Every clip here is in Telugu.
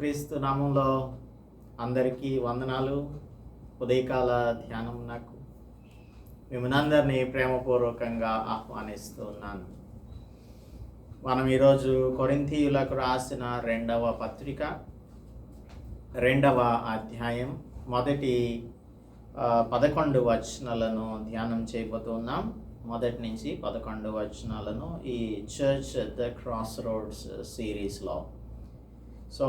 యేసుక్రీస్తు నామంలో అందరికీ వందనాలు. ఉదయకాల ధ్యానం నాకు మిమ్మల్ని ప్రేమపూర్వకంగా ఆహ్వానిస్తూ ఉన్నాను. మనం ఈరోజు కొరింథీయులకు రాసిన రెండవ పత్రిక రెండవ అధ్యాయం మొదటి పదకొండు వచనాలను ధ్యానం చేయబోతున్నాం మొదటి నుంచి పదకొండు వచనాలను ఈ చర్చ్ ద క్రాస్ రోడ్స్ సిరీస్లో సో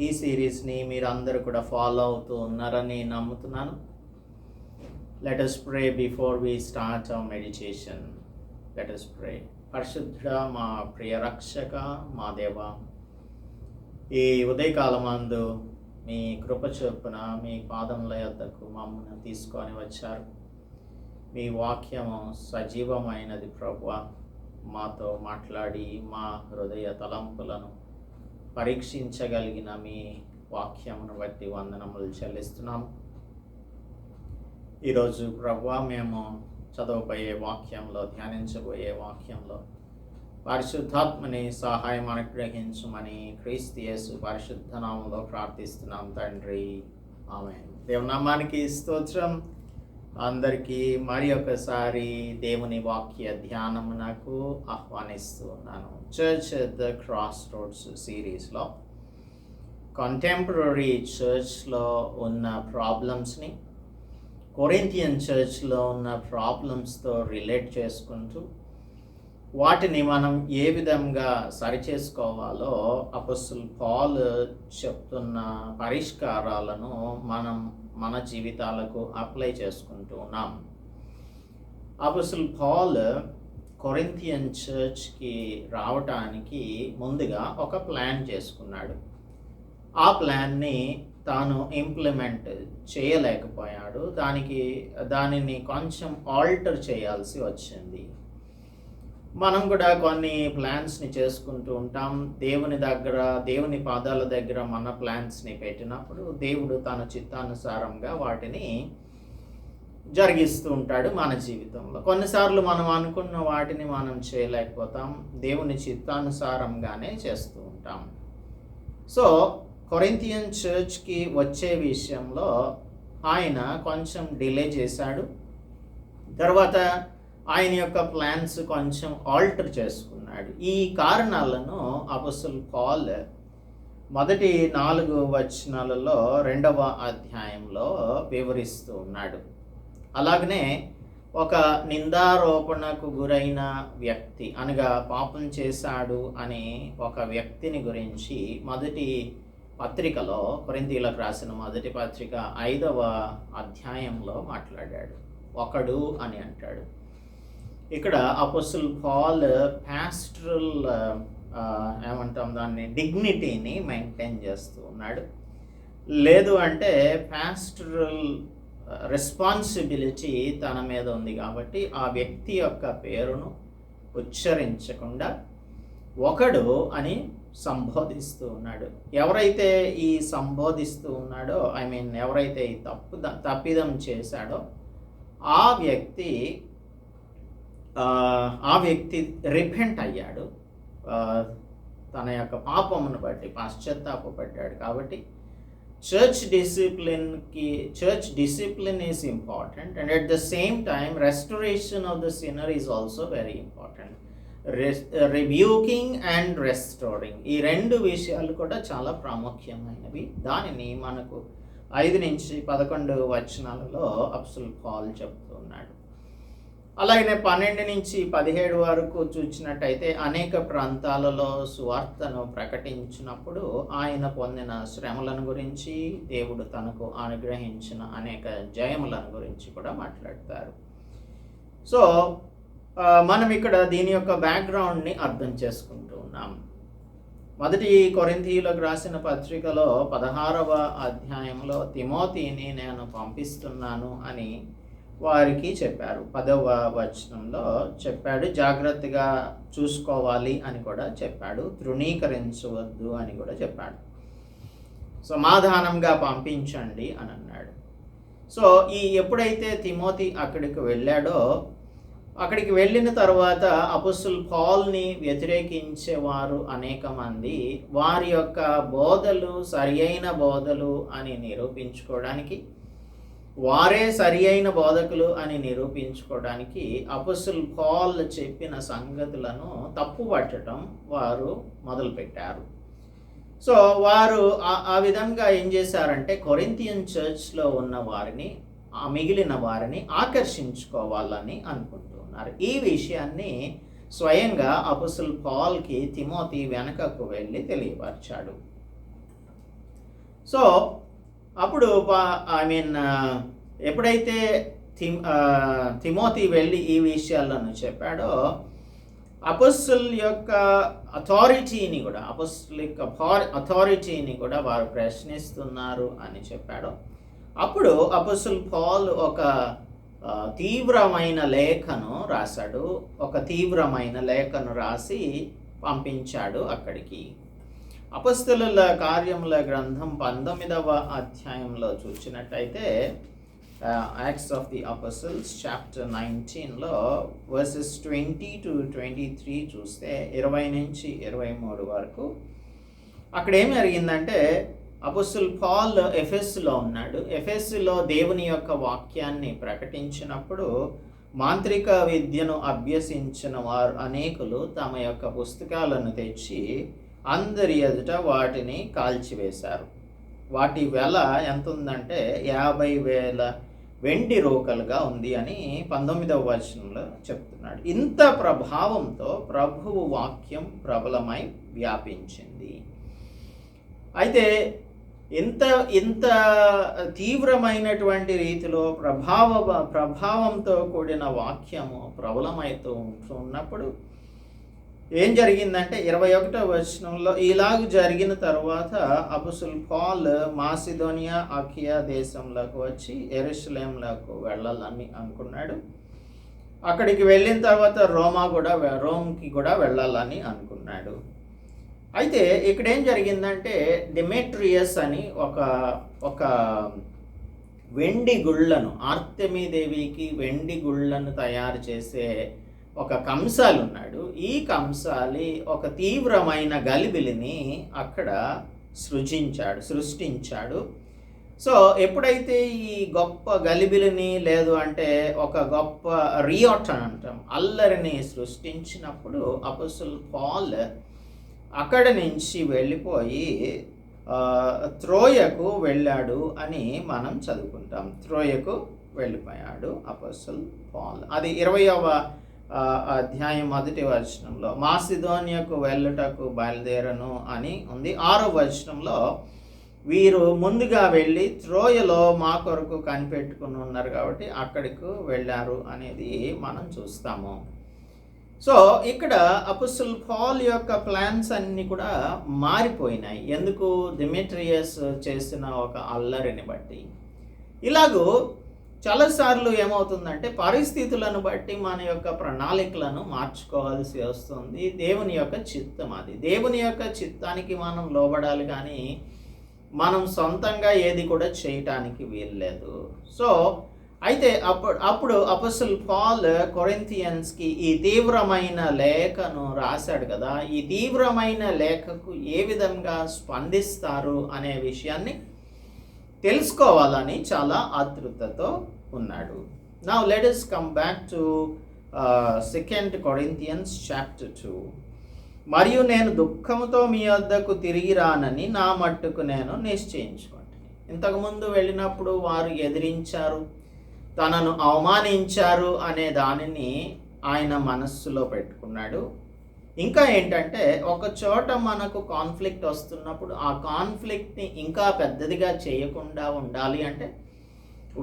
ఈ సిరీస్ని మీరు అందరూ కూడా ఫాలో అవుతూ ఉన్నారని నమ్ముతున్నాను. Let us before we start our meditation let us pray. పరిశుద్ధ మా ప్రియ రక్షక మా దేవ ఈ ఉదయకాలమందు మీ కృప చొప్పున మీ పాదముల యొద్దకు మమ్మల్ని తీసుకొని వచ్చారు. మీ వాక్యము సజీవమైనది ప్రభు. మాతో మాట్లాడి మా హృదయ తలంపులను పరీక్షించగలిగిన మీ వాక్యమును బట్టి వందనములు చెల్లిస్తున్నాం ఈరోజు ప్రభు మేము చదవబోయే వాక్యంలో ధ్యానించబోయే వాక్యంలో పరిశుద్ధాత్మని సహాయం అనుగ్రహించమని క్రీస్తియేసు పరిశుద్ధ నామంలో ప్రార్థిస్తున్నాం తండ్రి. ఆమె దేవనామానికి స్తోత్రం. అందరికీ మరి ఒకసారి దేవుని వాక్య ధ్యానమునకు ఆహ్వానిస్తూ ఉన్నాను. చర్చ్ ద క్రాస్ రోడ్స్ సిరీస్లో కంటెంపరీ చర్చ్లో ఉన్న ప్రాబ్లమ్స్ని కొరింతియన్ చర్చ్లో ఉన్న ప్రాబ్లమ్స్తో రిలేట్ చేసుకుంటూ వాటిని మనం ఏ విధంగా సరిచేసుకోవాలో అపస్సుల్ పాల్ చెప్తున్న పరిష్కారాలను మనం మన జీవితాలకు అప్లై చేసుకుంటూ ఉన్నాం. అపసల్ పాల్ కొరింతియన్ చర్చ్కి రావటానికి ముందుగా ఒక ప్లాన్ చేసుకున్నాడు. ఆ ప్లాన్ని తాను ఇంప్లిమెంట్ చేయలేకపోయాడు. దానికి దానిని కొంచెం ఆల్టర్ చేయాల్సి వచ్చింది. మనం కూడా కొన్ని ప్లాన్స్ని చేసుకుంటూ ఉంటాం. దేవుని దగ్గర దేవుని పాదాల దగ్గర మన ప్లాన్స్ని పెట్టినప్పుడు దేవుడు తన చిత్తానుసారంగా వాటిని జరిగిస్తూ ఉంటాడు మన జీవితంలో. కొన్నిసార్లు మనం అనుకున్న వాటిని మనం చేయలేకపోతాం. దేవుని చిత్తానుసారంగానే చేస్తూ ఉంటాం. సో కొరింతియన్ చర్చ్కి వచ్చే విషయంలో ఆయన కొంచెం డిలే చేశాడు. తర్వాత ఆయన యొక్క ప్లాన్స్ కొంచెం ఆల్టర్ చేసుకున్నాడు. ఈ కారణాలను అపసుల్ పాల్ మొదటి నాలుగు వచనాలలో రెండవ అధ్యాయంలో వివరిస్తూ ఉన్నాడు. అలాగనే ఒక నిందారోపణకు గురైన వ్యక్తి అనగా పాపం చేశాడు అనే ఒక వ్యక్తిని గురించి మొదటి పత్రికలో కొరింతీలకు రాసిన మొదటి పత్రిక ఐదవ అధ్యాయంలో మాట్లాడాడు. ఒకడు అని అంటాడు. ఇక్కడ అపొసల్ పాల్ పాస్ట్రల్ ఏమంటాం దాన్ని డిగ్నిటీని మెయింటైన్ చేస్తూ ఉన్నాడు. లేదు అంటే పాస్టరల్ రెస్పాన్సిబిలిటీ తన మీద ఉంది కాబట్టి ఆ వ్యక్తి యొక్క పేరును ఉచ్చరించకుండా ఒకడు అని సంబోధిస్తూ ఉన్నాడు. ఎవరైతే ఈ సంబోధిస్తూ ఉన్నాడో ఐ మీన్ ఎవరైతే ఈ తప్పు తప్పిదం చేశాడో ఆ వ్యక్తి ఆ, వ్యక్తి రిపెంట్ అయ్యాడు. తన యొక్క పాపమును బట్టి పశ్చాత్తాపడ్డాడు కాబట్టి church డిసిప్లిన్కి church discipline is important and at the same time restoration of the sinner is also very important rebuking and restoring ఈ రెండు విషయాలు కూడా చాలా ప్రాముఖ్యమైనవి. దానిని మనకు ఐదు నుంచి పదకొండు వచనాలలో అప్సుల్ పాల్ చెప్తున్నాడు అలాగనే పన్నెండు నుంచి పదిహేడు వరకు చూసినట్టయితే అనేక ప్రాంతాలలో సువార్తను ప్రకటించినప్పుడు ఆయన పొందిన శ్రమలను గురించి దేవుడు తనకు అనుగ్రహించిన అనేక జయములను గురించి కూడా మాట్లాడతారు. సో మనం ఇక్కడ దీని యొక్క బ్యాక్గ్రౌండ్ని అర్థం చేసుకుంటూ ఉన్నాం. మొదటి కొరింథీయులకు రాసిన పత్రికలో పదహారవ అధ్యాయంలో తిమోతిని నేను పంపిస్తున్నాను అని వారికి చెప్పారు. పదవ వచనంలో చెప్పాడు జాగ్రత్తగా చూసుకోవాలి అని కూడా చెప్పాడు తృణీకరించవద్దు అని కూడా చెప్పాడు. సమాధానంగా పంపించండి అని అన్నాడు. సో ఈ ఎప్పుడైతే తిమోతి అక్కడికి వెళ్ళాడో అక్కడికి వెళ్ళిన తర్వాత అపుసుల్ పాల్ని వ్యతిరేకించేవారు అనేక మంది. వారి యొక్క బోధలు సరియైన బోధలు అని నిరూపించుకోవడానికి వారే సరి అయిన బోధకులు అని నిరూపించుకోవడానికి అపుసుల్ పాల్ చెప్పిన సంగతులను తప్పుపట్టడం వారు మొదలుపెట్టారు. సో వారు ఆ విధంగా ఏం చేశారంటే కొరింతియన్ చర్చ్లో ఉన్న వారిని ఆ మిగిలిన వారిని ఆకర్షించుకోవాలని అనుకుంటున్నారు. ఈ విషయాన్ని స్వయంగా అపుసుల్ పాల్కి తిమోతి వెనకకు వెళ్ళి తెలియపరిచాడు. సో అప్పుడు ఐ మీన్ ఎప్పుడైతే తిమ్ తిమోతి వెళ్ళి ఈ విషయాలను చెప్పాడో అపస్సుల్ యొక్క అథారిటీని కూడా అపస్సులిక్ అథారిటీని కూడా వారు ప్రశ్నిస్తున్నారు అని చెప్పాడు. అప్పుడు అపస్సుల్ పాల్ ఒక తీవ్రమైన లేఖను రాశాడు. ఒక తీవ్రమైన లేఖను రాసి పంపించాడు అక్కడికి. అపస్తుల కార్యముల గ్రంథం పంతొమ్మిదవ అధ్యాయంలో చూసినట్టయితే Acts of the Apostles chapter నైన్టీన్లో verses twenty to twenty three చూస్తే ఇరవై నుంచి ఇరవై మూడు వరకు అక్కడ ఏం జరిగిందంటే అపస్సుల్ పాల్ ఎఫెస్లో ఉన్నాడు. ఎఫెస్లో దేవుని యొక్క వాక్యాన్ని ప్రకటించినప్పుడు మాంత్రిక విద్యను అభ్యసించిన వారు అనేకులు తమ యొక్క పుస్తకాలను తెచ్చి అందరి ఎదుట వాటిని కాల్చివేశారు. వాటి వెల ఎంత ఉందంటే యాభై వేల వెండి రోకలుగా ఉంది అని పంతొమ్మిదవ వర్షంలో చెప్తున్నాడు. ఇంత ప్రభావంతో ప్రభువు వాక్యం ప్రబలమై వ్యాపించింది. అయితే ఇంత ఇంత తీవ్రమైనటువంటి రీతిలో ప్రభావ ప్రభావంతో కూడిన వాక్యము ప్రబలమైతూ ఉన్నప్పుడు ఏం జరిగిందంటే ఇరవై ఒకటో వచనంలో ఇలాగ జరిగిన తర్వాత అబుసుల్ పాల్ మాసిదోనియా ఆకియా దేశంలోకి వచ్చి ఎరుసలేంలోకి వెళ్ళాలని అనుకున్నాడు. అక్కడికి వెళ్ళిన తర్వాత రోమా కూడా రోమ్కి కూడా వెళ్ళాలని అనుకున్నాడు. అయితే ఇక్కడ ఏం జరిగిందంటే డిమెట్రియస్ అని ఒక ఒక వెండి గుళ్ళను ఆర్తమీదేవికి వెండి గుళ్ళను తయారు చేసే ఒక కంసాలి ఉన్నాడు ఈ కంసాలి ఒక తీవ్రమైన గలిబిలిని అక్కడ సృజించాడు సృష్టించాడు. సో ఎప్పుడైతే ఈ గొప్ప గలిబిలిని లేదు అంటే ఒక గొప్ప రియాట్ అంటాం అల్లరిని సృష్టించినప్పుడు అపసుల్ పాల్ అక్కడ నుంచి వెళ్ళిపోయి త్రోయకు వెళ్ళాడు అని మనం చదువుకుంటాం. త్రోయకు వెళ్ళిపోయాడు అపసుల్ పాల్. అది ఇరవయవ అధ్యాయం మొదటి వచనంలో మాసిధోనియకు వెళ్ళుటకు బయలుదేరను అని ఉంది. ఆరో వచనంలో వీరు ముందుగా వెళ్ళి త్రోయలో మా కొరకు కనిపెట్టుకుని ఉన్నారు కాబట్టి అక్కడికి వెళ్ళారు అనేది మనం చూస్తాము. సో ఇక్కడ అపుసుల్ పాల్ యొక్క ప్లాన్స్ అన్నీ కూడా మారిపోయినాయి. ఎందుకు? దిమిట్రియస్ చేసిన ఒక అల్లరిని బట్టి. ఇలాగూ చాలాసార్లు ఏమవుతుందంటే పరిస్థితులను బట్టి మన యొక్క ప్రణాళికలను మార్చుకోవాల్సి వస్తుంది. దేవుని యొక్క చిత్తం అది. దేవుని యొక్క చిత్తానికి మనం లోబడాలి కానీ మనం సొంతంగా ఏది కూడా చేయటానికి వీల్లేదు. సో అయితే అప్పుడు అప్పుడు అపసల్ పాల్ కొరెంతియన్స్కి ఈ తీవ్రమైన లేఖను రాశాడు కదా. ఈ తీవ్రమైన లేఖకు ఏ విధంగా స్పందిస్తారు అనే విషయాన్ని తెలుసుకోవాలని చాలా ఆతృతతో ఉన్నాడు. నా let us come back to second Corinthians chapter two మరియు నేను దుఃఖంతో మీ వద్దకు తిరిగి రానని నా మట్టుకు నేను నిశ్చయించుకోండి ఇంతకుముందు వెళ్ళినప్పుడు వారు ఎదిరించారు తనను అవమానించారు అనే దానిని ఆయన మనస్సులో పెట్టుకున్నాడు. ఇంకా ఏంటంటే ఒక చోట మనకు కాన్ఫ్లిక్ట్ వస్తున్నప్పుడు ఆ కాన్ఫ్లిక్ట్ని ఇంకా పెద్దదిగా చేయకుండా ఉండాలి అంటే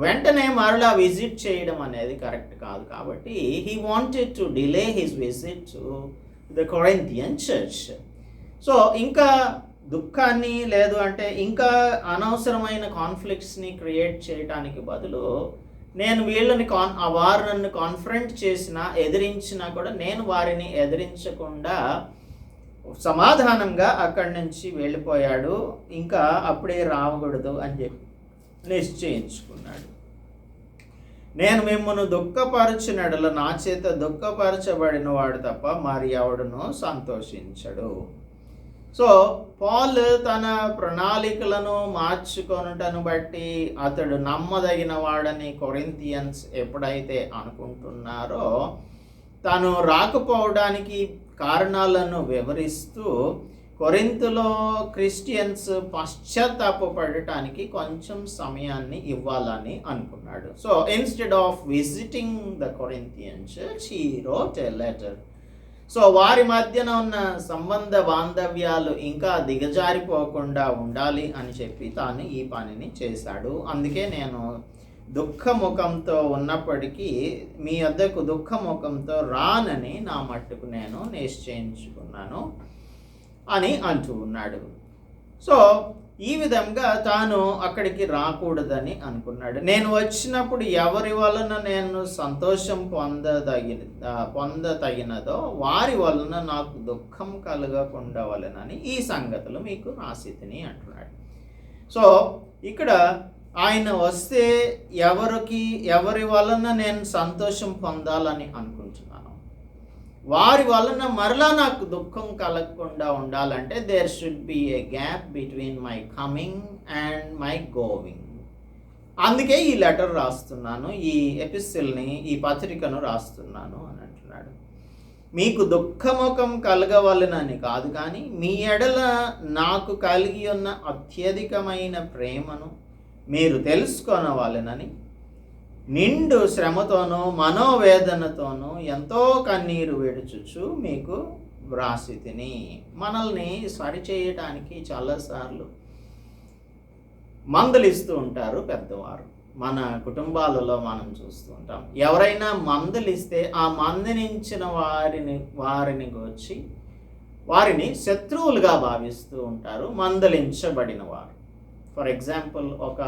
వెంటనే మరలా విజిట్ చేయడం అనేది కరెక్ట్ కాదు కాబట్టి he wanted to delay his visit to the Corinthian church. So ఇంకా దుఃఖాన్ని లేదు అంటే ఇంకా అనవసరమైన కాన్ఫ్లిక్ట్స్ని క్రియేట్ చేయడానికి బదులు నేను వీళ్ళని కాన్ వారు నన్ను కాన్ఫరెంట్ చేసినా ఎదిరించినా కూడా నేను వారిని ఎదిరించకుండా సమాధానంగా అక్కడి నుంచి వెళ్ళిపోయాడు. ఇంకా అప్పుడే రావకూడదు అని చెప్పి నిశ్చయించుకున్నాడు. నేను మిమ్మల్ని దుఃఖపరచినడల నా చేత దుఃఖపరచబడిన వాడు తప్ప మరి ఎవడను సంతోషించడు. సో పాల్ తన ప్రణాళికలను మార్చుకొనుటను బట్టి అతడు నమ్మదగిన వాడని కొరింతియన్స్ ఎప్పుడైతే అనుకుంటున్నారో తను రాకపోవడానికి కారణాలను వివరిస్తూ కొరింతలో క్రిస్టియన్స్ పశ్చాత్తాపడటానికి కొంచెం సమయాన్ని ఇవ్వాలని అనుకున్నాడు. So instead of visiting the Corinthian church he wrote a letter so వారి మధ్యన ఉన్న సంబంధ బాంధవ్యాలు ఇంకా దిగజారిపోకుండా ఉండాలి అని చెప్పి తాను ఈ పనిని చేశాడు. అందుకే నేను దుఃఖముఖంతో ఉన్నప్పటికీ మీ వద్దకు దుఃఖముఖంతో రానని నా మట్టుకు నేను నిశ్చయించుకున్నాను. అని అంటూ ఉన్నాడు. సో ఈ విధంగా తాను అక్కడికి రాకూడదని అనుకున్నాడు. నేను వచ్చినప్పుడు ఎవరి వలన నేను సంతోషం పొందదగిన పొందతగినదో వారి వలన నాకు దుఃఖం కలగకుండా వలనని ఈ సంగతులు మీకు రాసితిని అంటున్నాడు. సో ఇక్కడ ఆయన వస్తే ఎవరికి ఎవరి వలన నేను సంతోషం పొందాలని అనుకుంటున్నాను వారి వలన మరలా నాకు దుఃఖం కలగకుండా ఉండాలంటే there should be a gap between my coming and my going అందుకే ఈ లెటర్ రాస్తున్నాను ఈ ఎపిసిల్ని ఈ పత్రికను రాస్తున్నాను అని అంటున్నాడు. మీకు దుఃఖముఖం కలగవలనని కాదు కానీ మీ ఎడల నాకు కలిగి ఉన్న అత్యధికమైన ప్రేమను మీరు తెలుసుకొనవాలనని నిండు శ్రమతోనూ మనోవేదనతోనూ ఎంతో కన్నీరు విడుచుచు మీకు వ్రాసితిని. మనల్ని సరిచేయటానికి చాలాసార్లు మందలిస్తూ ఉంటారు పెద్దవారు. మన కుటుంబాలలో మనం చూస్తూ ఉంటాం. ఎవరైనా మందలిస్తే ఆ మందలించిన వారిని వారిని వచ్చి వారిని శత్రువులుగా భావిస్తూ ఉంటారు మందలించబడిన వారు ఫర్ ఎగ్జాంపుల్ ఒక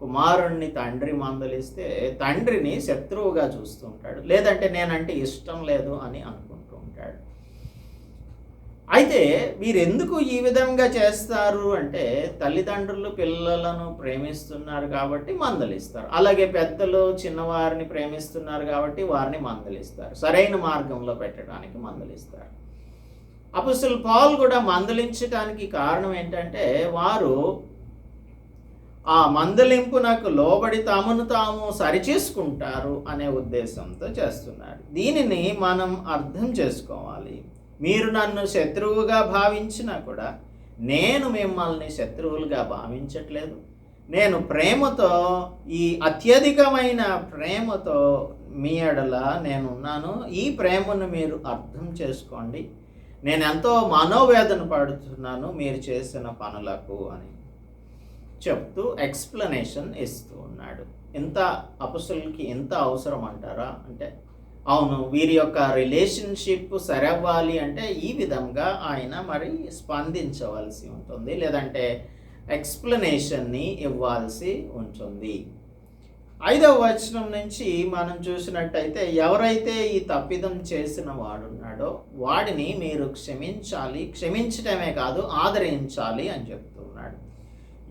కుమారుణ్ణి తండ్రి మందలిస్తే తండ్రిని శత్రువుగా చూస్తూ ఉంటాడు. లేదంటే నేనంటే ఇష్టం లేదు అని అనుకుంటూ ఉంటాడు. అయితే వీరెందుకు ఈ విధంగా చేస్తారు అంటే తల్లిదండ్రులు పిల్లలను ప్రేమిస్తున్నారు కాబట్టి మందలిస్తారు. అలాగే పెద్దలు చిన్నవారిని ప్రేమిస్తున్నారు కాబట్టి వారిని మందలిస్తారు. సరైన మార్గంలో పెట్టడానికి మందలిస్తారు. అపుస్తుల్ పాల్ కూడా మందలించడానికి కారణం ఏంటంటే వారు ఆ మందలింపునకు లోబడి తామును తాము సరిచేసుకుంటారు అనే ఉద్దేశంతో చేస్తున్నారు దీనిని మనం అర్థం చేసుకోవాలి. మీరు నన్ను శత్రువుగా భావించినా కూడా నేను మిమ్మల్ని శత్రువులుగా భావించట్లేదు. నేను ప్రేమతో ఈ అత్యధికమైన ప్రేమతో మీ ఎడల నేనున్నాను. ఈ ప్రేమను మీరు అర్థం చేసుకోండి. నేను ఎంతో మనోవేదన పడుతున్నాను మీరు చేసిన పనులకు అని. చెప్తూ ఎక్స్ప్లెనేషన్ ఇస్తూ ఉన్నాడు. ఎంత అపసులకి ఎంత అవసరం అంటారా? అంటే అవును వీరి యొక్క రిలేషన్షిప్ సరవ్వాలి అంటే ఈ విధంగా ఆయన మరి స్పందించవలసి ఉంటుంది. లేదంటే ఎక్స్ప్లెనేషన్ని ఇవ్వాల్సి ఉంటుంది. ఐదవ వచనం నుంచి మనం చూసినట్టయితే ఎవరైతే ఈ తప్పిదం చేసిన వాడున్నాడో వాడిని మీరు క్షమించాలి క్షమించటమే కాదు ఆదరించాలి అని చెప్తారు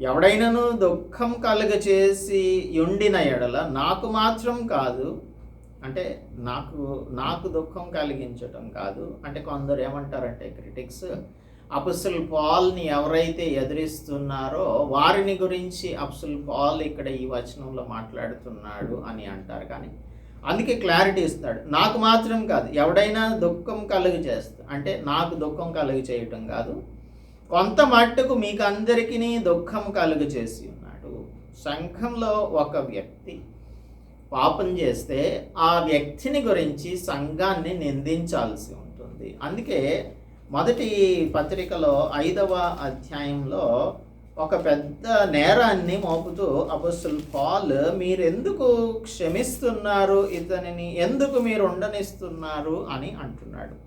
ఎవడైనను దుఃఖం కలుగచేసి ఉండిన ఎడల నాకు మాత్రం కాదు. అంటే నాకు నాకు దుఃఖం కలిగించటం కాదు. అంటే కొందరు ఏమంటారంటే క్రిటిక్స్ అపుసుల్ పాల్ని ఎవరైతే ఎదిరిస్తున్నారో వారిని గురించి అప్సుల్ పాల్ ఇక్కడ ఈ వచనంలో మాట్లాడుతున్నాడు అని అంటారు. కానీ అందుకే క్లారిటీ ఇస్తాడు. నాకు మాత్రం కాదు. ఎవడైనా దుఃఖం కలుగు చేస్తా అంటే నాకు దుఃఖం కలుగు చేయటం కాదు. కొంత మట్టుకు మీకు అందరికీ దుఃఖం కలుగు చేసి ఉన్నాడు. సంఘంలో ఒక వ్యక్తి పాపం చేస్తే ఆ వ్యక్తిని గురించి సంఘాన్ని నిందించాల్సి ఉంటుంది. అందుకే మొదటి పత్రికలో ఐదవ అధ్యాయంలో ఒక పెద్ద నేరాన్ని మోపుతూ అపస్సుల్ పాల్ మీరెందుకు క్షమిస్తున్నారు ఇతనిని? ఎందుకు మీరు ఉండనిస్తున్నారు? అని అంటున్నాడు.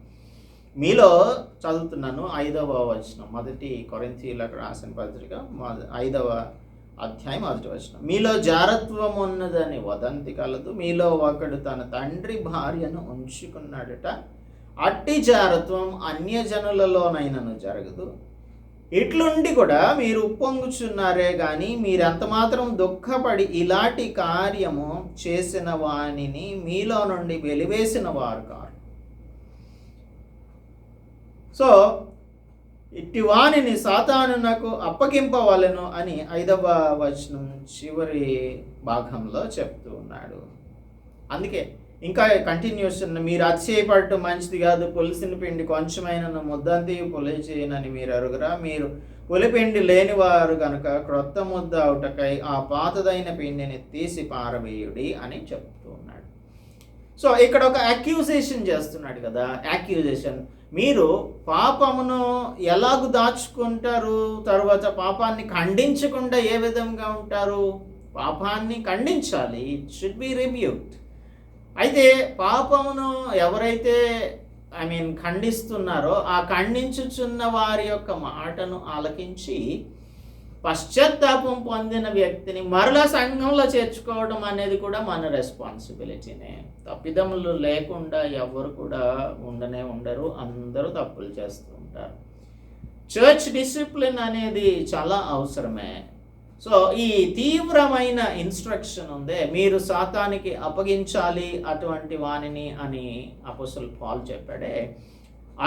మీలో చదువుతున్నాను ఐదవ వచనం. మొదటి కొరింథీలకు రాసిన పత్రిక ఐదవ అధ్యాయం మొదటి వచనం. మీలో జారత్వం ఉన్నదని వదంతి కలదు. మీలో ఒకడు తన తండ్రి భార్యను ఉంచుకున్నాడట. అట్టి జారత్వం అన్యజనులలోనైనను జరగదు. ఇట్లుండి కూడా మీరు ఉప్పొంగుచున్నారే కానీ మీరు ఎంత మాత్రం దుఃఖపడి ఇలాంటి కార్యము చేసిన వానిని మీలో నుండి వెలివేసిన వారు కారు. సో ఇట్టి వాణిని సాతానునకు అప్పగింపవలను అని ఐదవ వచనం చివరి భాగంలో చెప్తూ ఉన్నాడు. అందుకే ఇంకా కంటిన్యూషన్ మీరు అతిశయపడటం మంచిది కాదు పులిసిన పిండి కొంచెమైన ముద్దంతి పులిచేయనని మీరు అరుగురా. మీరు పులిపిండి లేనివారు కనుక క్రొత్త ముద్ద అవుటకై ఆ పాతదైన పిండిని తీసి పారవేయుడి అని చెప్తూ ఉన్నాడు. సో ఇక్కడ ఒక అక్యూజేషన్ చేస్తున్నాడు కదా. అక్యూజేషన్ మీరు పాపమును ఎలాగు దాచుకుంటారు? తర్వాత పాపాన్ని ఖండించకుండా ఏ విధంగా ఉంటారు? పాపాన్ని ఖండించాలి. ఇట్ షుడ్ బి రిబ్యూట్ అయితే పాపమును ఎవరైతే ఐ మీన్ ఖండిస్తున్నారో ఆ ఖండించుచున్న వారి యొక్క మాటను ఆలకించి పశ్చాత్తాపం పొందిన వ్యక్తిని మరలా సంఘంలో చేర్చుకోవడం అనేది కూడా మన రెస్పాన్సిబిలిటీనే తప్పిదములు లేకుండా ఎవరు కూడా ఉండనే ఉండరు అందరూ తప్పులు చేస్తూ ఉంటారు. చర్చ్ డిసిప్లిన్ అనేది చాలా అవసరమే. సో ఈ తీవ్రమైన ఇన్స్ట్రక్షన్ ఉందే మీరు సాతానికి అప్పగించాలి అటువంటి వాణిని అని అపోసల్ పాల్ చెప్పాడే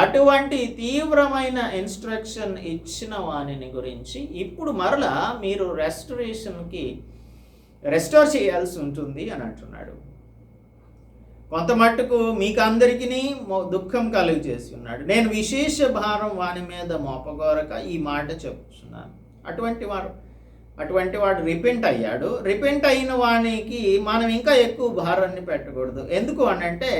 అటువంటి తీవ్రమైన ఇన్స్ట్రక్షన్ ఇచ్చిన వాణిని గురించి ఇప్పుడు మరలా మీరు రెస్టరేషన్కి రెస్టోర్ చేయాల్సి ఉంటుంది అని అంటున్నాడు. కొంత మట్టుకు మీకు అందరికీ దుఃఖం కలుగు చేసి ఉన్నాడు. నేను విశేష భారం వాని మీద మోపగోరక ఈ మాట చెప్తున్నాను అటువంటి వారు అటువంటి వాడు రిపెంట్ అయ్యాడు. రిపెంట్ అయిన వానికి మనం ఇంకా ఎక్కువ భారాన్ని పెట్టకూడదు. ఎందుకు అని అంటే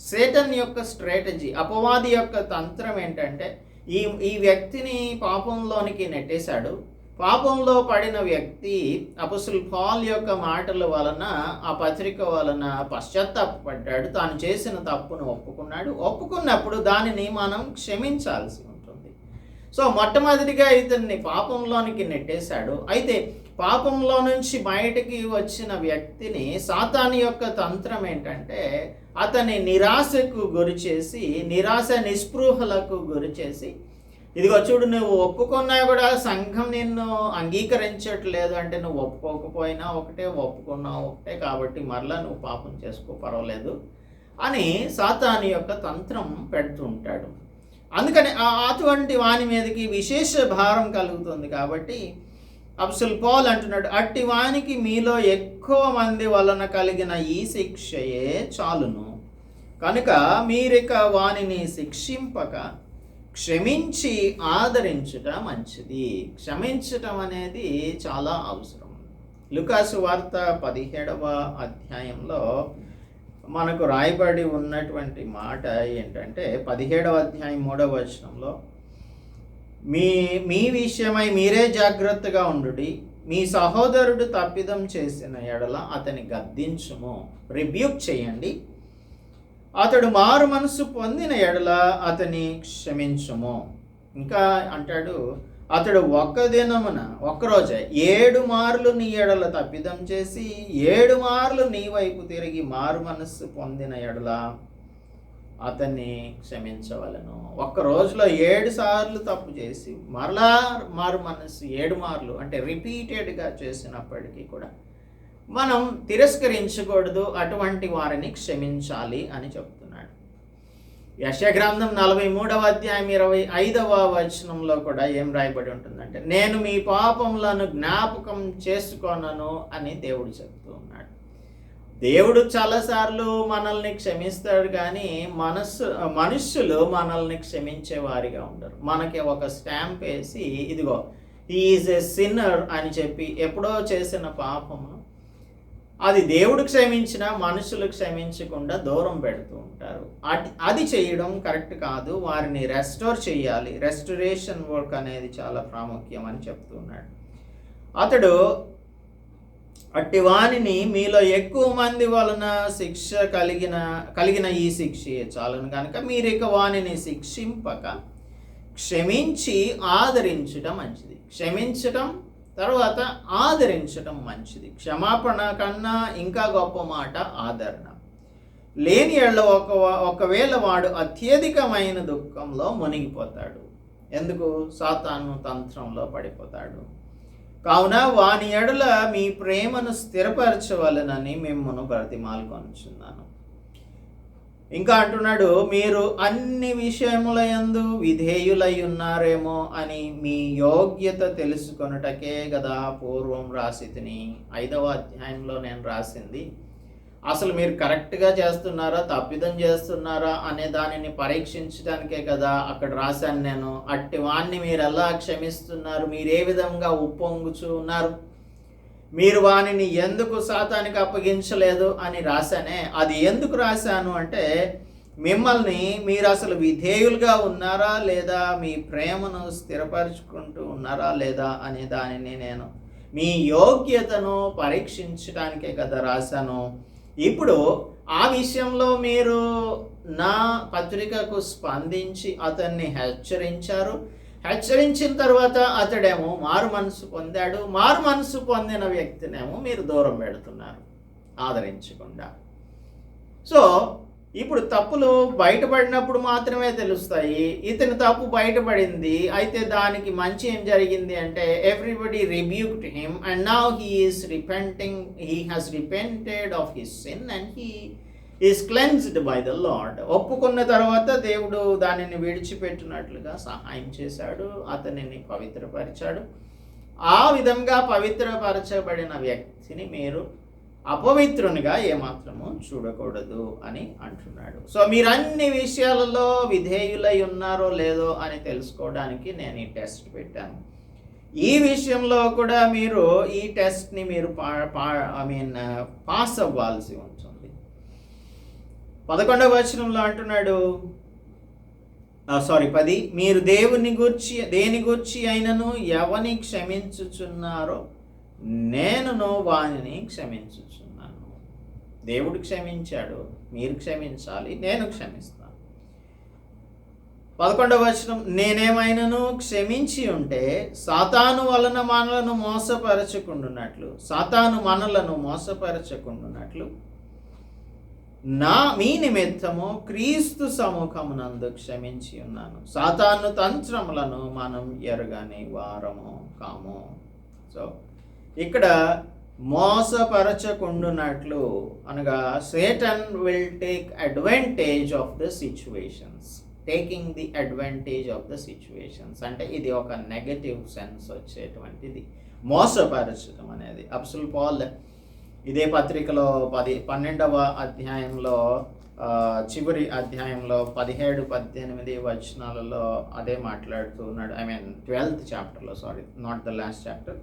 సేటన్ యొక్క స్ట్రాటజీ అపవాది యొక్క తంత్రం ఏంటంటే ఈ ఈ వ్యక్తిని పాపంలోనికి నెట్టేశాడు. పాపంలో పడిన వ్యక్తి అపసుల్ పాల్ యొక్క మాటల వలన ఆ పత్రిక వలన పశ్చాత్తాపడ్డాడు తాను చేసిన తప్పును ఒప్పుకున్నాడు. ఒప్పుకున్నప్పుడు దానిని మనం క్షమించాల్సి ఉంటుంది. సో మొట్టమొదటిగా ఇతన్ని పాపంలోనికి నెట్టేశాడు. అయితే పాపంలో నుంచి బయటికి వచ్చిన వ్యక్తిని సాతాని యొక్క తంత్రం ఏంటంటే అతని నిరాశకు గురి చేసి నిరాశ నిస్పృహలకు గురి చేసి ఇదిగో చూడు నువ్వు ఒప్పుకున్నా కూడా సంఘం నిన్ను అంగీకరించట్లేదు అంటే నువ్వు ఒప్పుకోకపోయినా ఒకటే ఒప్పుకున్నావు ఒకటే కాబట్టి మరలా నువ్వు పాపం చేసుకో పర్వాలేదు అని సాతాని యొక్క తంత్రం పెడుతుంటాడు. అందుకని ఆ- అటువంటి వాని మీదకి విశేష భారం కలుగుతుంది కాబట్టి అప్సల్ పాల్ అంటున్నాడు అట్టి వానికి మీలో ఎక్కువ మంది వలన కలిగిన ఈ శిక్షయే చాలును. కనుక మీరిక వానిని శిక్షింపక క్షమించి ఆదరించుట మంచిది. క్షమించటం అనేది చాలా అవసరం. లుకాసు వార్త పదిహేడవ అధ్యాయంలో మనకు రాయబడి ఉన్నటువంటి మాట ఏంటంటే పదిహేడవ అధ్యాయం మూడవ వచనంలో మీ మీ విషయమై మీరే జాగ్రత్తగా ఉండుడి. మీ సహోదరుడు తప్పిదం చేసిన ఎడల అతని గద్దించుము. రిబ్యూక్ చేయండి. అతడు మారు మనసు పొందిన ఎడల అతని క్షమించుము. ఇంకా అంటాడు అతడు ఒక్క దినమున ఒక్కరోజే ఏడు మార్లు నీ ఎడల తప్పిదం చేసి ఏడు మార్లు నీ వైపు తిరిగి మారు మనస్సు పొందిన ఎడల అతన్ని క్షమించవలను. ఒక్క రోజులో ఏడు సార్లు తప్పు చేసి మరలా మారు మనస్సు ఏడు మార్లు అంటే రిపీటెడ్గా చేసినప్పటికీ కూడా మనం తిరస్కరించకూడదు అటువంటి వారిని క్షమించాలి అని చెప్తున్నాడు. యశగ్రంథం నలభై మూడవ అధ్యాయం ఇరవై ఐదవ వచనంలో కూడా ఏం రాయబడి ఉంటుందంటే నేను మీ పాపములను జ్ఞాపకం చేసుకోనను అని దేవుడు చెప్తాను దేవుడు చాలాసార్లు మనల్ని క్షమిస్తాడు కానీ మనస్సు మనుష్యులు మనల్ని క్షమించే వారిగా ఉండరు. మనకి ఒక స్టాంప్ వేసి ఇదిగో ఈజ్ ఎ సిన్నర్ అని చెప్పి ఎప్పుడో చేసిన పాపము అది దేవుడు క్షమించినా మనుషులు క్షమించకుండా దూరం పెడుతూ ఉంటారు. అది అది చేయడం కరెక్ట్ కాదు. వారిని రెస్టోర్ చేయాలి. రెస్టరేషన్ వర్క్ అనేది చాలా ప్రాముఖ్యం అని చెప్తున్నాడు అతడు అట్టి వాణిని మీలో ఎక్కువ మంది వలన శిక్ష కలిగిన కలిగిన ఈ శిక్ష చాలను కనుక మీరు ఇక వాణిని శిక్షింపక క్షమించి ఆదరించటం మంచిది. క్షమించటం తర్వాత ఆదరించటం మంచిది. క్షమాపణ కన్నా ఇంకా గొప్ప మాట ఆదరణ. లేని ఎళ్ళ ఒక ఒకవేళ వాడు అత్యధికమైన దుఃఖంలో మునిగిపోతాడు. ఎందుకు? సాతాను తంత్రంలో పడిపోతాడు. కావున వాని ఎడల మీ ప్రేమను స్థిరపరచవలనని మిమ్మల్ని బ్రతిమాలుకొనుచున్నాను ఇంకా అంటున్నాడు మీరు అన్ని విషయముల యందు విధేయులై ఉన్నారేమో అని మీ యోగ్యత తెలుసుకొనుటకే కదా పూర్వం రాసి తిని ఐదవ అధ్యాయంలో నేను రాసింది అసలు మీరు కరెక్ట్గా చేస్తున్నారా? తప్పిదం చేస్తున్నారా? అనే దానిని పరీక్షించడానికే కదా అక్కడ రాశాను నేను. అట్టి వాణ్ణి మీరు ఎలా క్షమిస్తున్నారు? మీరు ఏ విధంగా ఉప్పొంగుచూ ఉన్నారు మీరు వానిని ఎందుకు శాతానికి అప్పగించలేదు అని రాశానే? అది ఎందుకు రాశాను అంటే మిమ్మల్ని మీరు అసలు విధేయులుగా ఉన్నారా లేదా? మీ ప్రేమను స్థిరపరచుకుంటూ ఉన్నారా లేదా అనే దానిని నేను మీ యోగ్యతను పరీక్షించడానికే కదా రాశాను. ఇప్పుడు ఆ విషయంలో మీరు నా పత్రికకు స్పందించి అతన్ని హెచ్చరించారు. హెచ్చరించిన తర్వాత అతడేమో మారు మనసు పొందాడు. మారు మనసు పొందిన వ్యక్తినేమో మీరు దూరం పెడుతున్నారు. ఆదరించకుండా. సో ఇప్పుడు తప్పులు బయటపడినప్పుడు మాత్రమే తెలుస్తాయి. ఇతని తప్పు బయటపడింది అయితే దానికి మంచి ఏం జరిగింది అంటే everybody rebuked him and now he is repenting he has repented of his sin and he is cleansed by the Lord ఒప్పుకున్న తర్వాత దేవుడు దానిని విడిచిపెట్టినట్లుగా సహాయం చేశాడు అతనిని పవిత్రపరిచాడు. ఆ విధంగా పవిత్రపరచబడిన వ్యక్తిని మీరు అపవిత్రునిగా ఏమాత్రము చూడకూడదు అని అంటున్నాడు. సో మీరు అన్ని విషయాలలో విధేయులై ఉన్నారో లేదో అని తెలుసుకోవడానికి నేను ఈ టెస్ట్ పెట్టాను. ఈ విషయంలో కూడా మీరు ఈ టెస్ట్ని మీరు పా పా ఐ మీన్ పాస్ అవ్వాల్సి ఉంటుంది. పదకొండవ వచనంలో అంటున్నాడు సారీ పది మీరు దేవుని గుర్చి దేని గుర్చి అయినను ఎవని క్షమించుచున్నారో నేనును వానిని క్షమించు దేవుడు క్షమించాడు మీరు క్షమించాలి నేను క్షమిస్తాను. పదకొండవ వచనం నేనేమైనాను క్షమించి ఉంటే సాతాను వలన మనలను మోసపరచకుండున్నట్లు సాతాను మనలను మోసపరచకుండున్నట్లు నా మీ నిమిత్తము క్రీస్తు సముఖమునందు క్షమించి ఉన్నాను. సాతాను తంత్రములను మనం ఎరగని వారము కాము. సో ఇక్కడ మోసపరచకుండునట్లు అనగా Satan will take advantage of the situations taking the advantage of the situations అంటే ఇది ఒక నెగటివ్ సెన్స్ వచ్చేటువంటిది. మోసపరచడం అనేది. అబ్సుల్ పాల్ ఇదే పత్రికలో పది పన్నెండవ అధ్యాయంలో చివరి అధ్యాయంలో పదిహేడు పద్దెనిమిది వచనాలలో అదే మాట్లాడుతూ ఉన్నాడు. ఐ మీన్ ట్వెల్త్ చాప్టర్లో sorry not the last chapter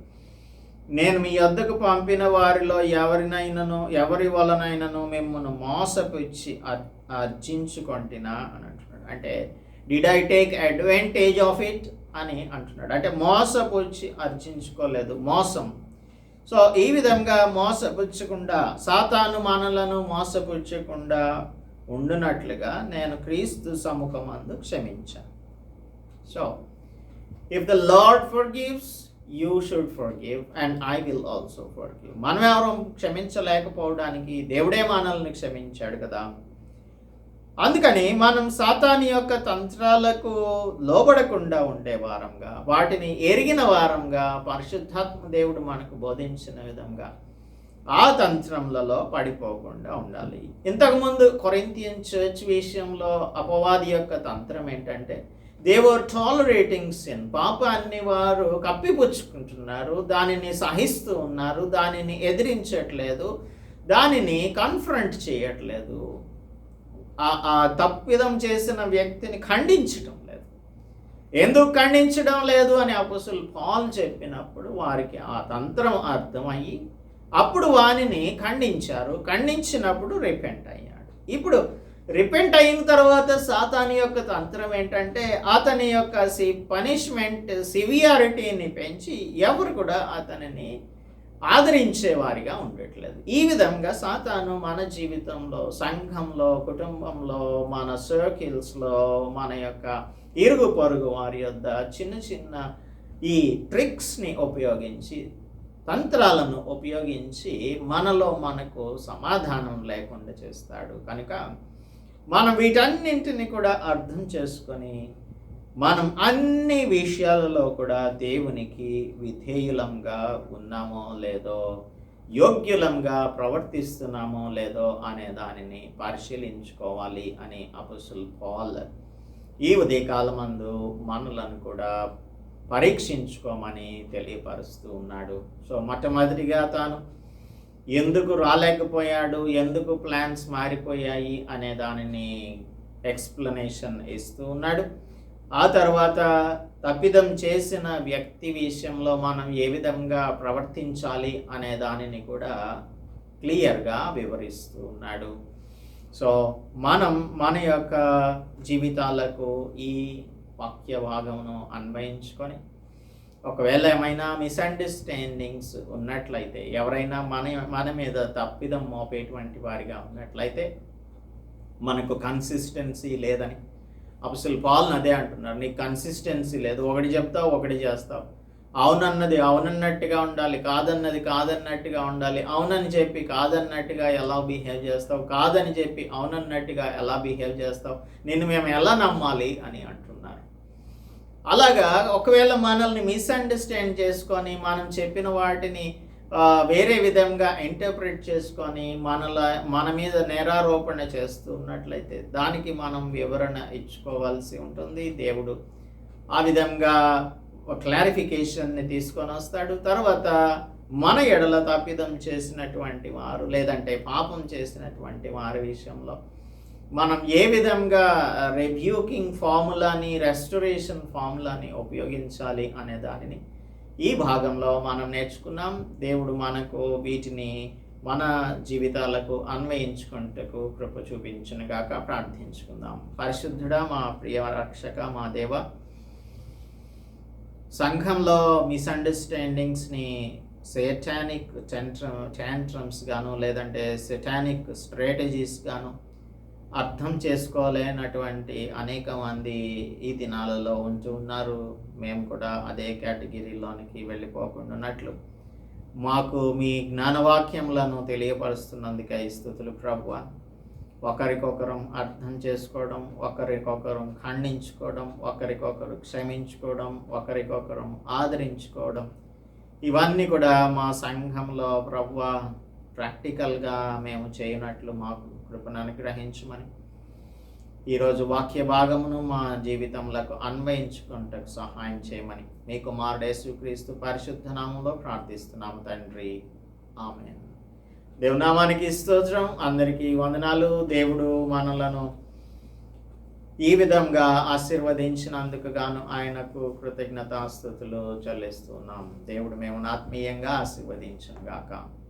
నేను మీ వద్దకు పంపిన వారిలో ఎవరినైనాను ఎవరి వలనైనాను మిమ్మల్ని మోసపుచ్చి అర్- అర్జించుకొంటినా అని అంటున్నాడు. అంటే did I take advantage of it అని అంటున్నాడు. అంటే మోసపుచ్చి అర్జించుకోలేదు. మోసం. సో ఈ విధంగా మోసపుచ్చకుండా సాతాను మనలను మోసపుచ్చకుండా ఉండునట్లుగా నేను క్రీస్తు సముఖమందు క్షమించాను. So if the Lord forgives you should forgive and I will also forgive మనం ఎవరు క్షమించలేకపోవడానికి దేవుడే మనల్ని క్షమించాడు కదా. అందుకని మనం సాతాని యొక్క తంత్రాలకు లోబడకుండా ఉండే వారంగా వాటిని ఎరిగిన వారంగా పరిశుద్ధాత్మ దేవుడు మనకు బోధించిన విధంగా ఆ తంత్రములలో పడిపోకుండా ఉండాలి. ఇంతకుముందు కొరింతియన్ చర్చ్ విషయంలో అపవాది యొక్క తంత్రం ఏంటంటే దేవర్ టాలరేటింగ్ సిన్ పాపాన్ని వారు కప్పిపుచ్చుకుంటున్నారు. దానిని సహిస్తూ ఉన్నారు. దానిని ఎదిరించట్లేదు. దానిని కన్ఫ్రంట్ చేయట్లేదు. ఆ- తప్పిదం చేసిన వ్యక్తిని ఖండించడం లేదు. ఎందుకు ఖండించడం లేదు అని అపసులు పాల్ చెప్పినప్పుడు వారికి ఆ తంత్రం అర్థమయ్యి అప్పుడు వానిని ఖండించారు. ఖండించినప్పుడు రిపెంట్ అయ్యాడు. ఇప్పుడు రిపెంట్ అయిన తర్వాత సాతాని యొక్క తంత్రం ఏంటంటే అతని యొక్క సి పనిష్మెంట్ సివియారిటీని పెంచి ఎవరు కూడా అతనిని ఆదరించేవారిగా ఉండట్లేదు. ఈ విధంగా సాతాను మన జీవితంలో సంఘంలో కుటుంబంలో మన సర్కిల్స్లో మన యొక్క ఇరుగు పొరుగు వారి యొద్ద చిన్న చిన్న ఈ ట్రిక్స్ని ఉపయోగించి తంత్రాలను ఉపయోగించి మనలో మనకు సమాధానం లేకుండా చేస్తాడు. కనుక మనం వీటన్నింటిని కూడా అర్థం చేసుకొని మనం అన్ని విషయాలలో కూడా దేవునికి విధేయులంగా ఉన్నామో లేదో యోగ్యులంగా ప్రవర్తిస్తున్నామో లేదో అనే దానిని పరిశీలించుకోవాలి అని అపుసుల్ పాల్ ఈ ఉదయకాలమందు మనలను కూడా పరీక్షించుకోమని తెలియపరుస్తూ ఉన్నాడు. సో మొట్టమొదటిగా తాను ఎందుకు రాలేకపోయాడు? ఎందుకు ప్లాన్స్ మారిపోయాయి? అనే దానిని ఎక్స్ప్లెనేషన్ ఇస్తూ ఉన్నాడు. ఆ తర్వాత తప్పిదం చేసిన వ్యక్తి విషయంలో మనం ఏ విధంగా ప్రవర్తించాలి అనే దానిని కూడా క్లియర్గా వివరిస్తూ ఉన్నాడు. సో మనం మన యొక్క జీవితాలకు ఈ వాక్య భాగమును అన్వయించుకొని ఒకవేళ ఏమైనా మిస్అండర్స్టాండింగ్స్ ఉన్నట్లయితే ఎవరైనా మన మన మీద తప్పిదం మోపేటువంటి వారిగా ఉన్నట్లయితే మనకు కన్సిస్టెన్సీ లేదని అసలు పాలన అదే అంటున్నారు. నీకు కన్సిస్టెన్సీ లేదు. ఒకటి చెప్తావు ఒకటి చేస్తావు. అవునన్నది అవునన్నట్టుగా ఉండాలి. కాదన్నది కాదన్నట్టుగా ఉండాలి. అవునని చెప్పి కాదన్నట్టుగా ఎలా బిహేవ్ చేస్తావు? కాదని చెప్పి అవునన్నట్టుగా ఎలా బిహేవ్ చేస్తావు? నిన్ను మేము ఎలా నమ్మాలి? అని అంటున్నారు. అలాగా ఒకవేళ మనల్ని మిస్అండర్స్టాండ్ చేసుకొని మనం చెప్పిన వాటిని వేరే విధంగా ఇంటర్ప్రిట్ చేసుకొని మనల మన మీద నేరారోపణ చేస్తున్నట్లయితే దానికి మనం వివరణ ఇచ్చుకోవాల్సి ఉంటుంది. దేవుడు ఆ విధంగా క్లారిఫికేషన్ని తీసుకొని వస్తాడు. తర్వాత మన ఎడల తప్పిదం చేసినటువంటి వారు లేదంటే పాపం చేసినటువంటి వారి విషయంలో మనం ఏ విధంగా రెబ్యూకింగ్ ఫార్ములాని రెస్టరేషన్ ఫార్ములాని ఉపయోగించాలి అనే దానిని ఈ భాగంలో మనం నేర్చుకున్నాం. దేవుడు మనకు వీటిని మన జీవితాలకు అన్వయించుకుంటకు కృప చూపించునుగాక ప్రార్థించుకుందాం. పరిశుద్ధుడా మా ప్రియ రక్షక మా దేవ సంఘంలో మిస్అండర్స్టాండింగ్స్ని సెటానిక్ టెంట్రమ్ ట్యాంట్రమ్స్ గాను లేదంటే సెటానిక్ స్ట్రాటజీస్ గాను అర్థం చేసుకోలేనటువంటి అనేక మంది ఈ దినాలలో ఉంచి ఉన్నారు. మేము కూడా అదే కేటగిరీలోనికి వెళ్ళిపోకుండా ఉన్నట్లు. మాకు మీ జ్ఞానవాక్యములను తెలియపరుస్తున్నందుకై స్థుతులు ప్రభువ. ఒకరికొకరం అర్థం చేసుకోవడం ఒకరికొకరం ఖండించుకోవడం ఒకరికొకరు క్షమించుకోవడం ఒకరికొకరం ఆదరించుకోవడం. ఇవన్నీ కూడా మా సంఘంలో ప్రభు ప్రాక్టికల్గా మేము చేయనట్లు మాకు కృపను అనుగ్రహించమని ఈరోజు వాక్య భాగమును మా జీవితములకు అన్వయించుకుంటకు సహాయం చేయమని మీ కుమారుడు యేసుక్రీస్తు పరిశుద్ధ నామంలో ప్రార్థిస్తున్నాము తండ్రి. ఆమె దేవునామానికి స్తోత్రం. అందరికీ వందనాలు. దేవుడు మనలను ఈ విధంగా ఆశీర్వదించినందుకు గాను ఆయనకు కృతజ్ఞతాస్థుతులు చెల్లిస్తున్నాం. దేవుడు మేము ఆత్మీయంగా ఆశీర్వదించను గాక.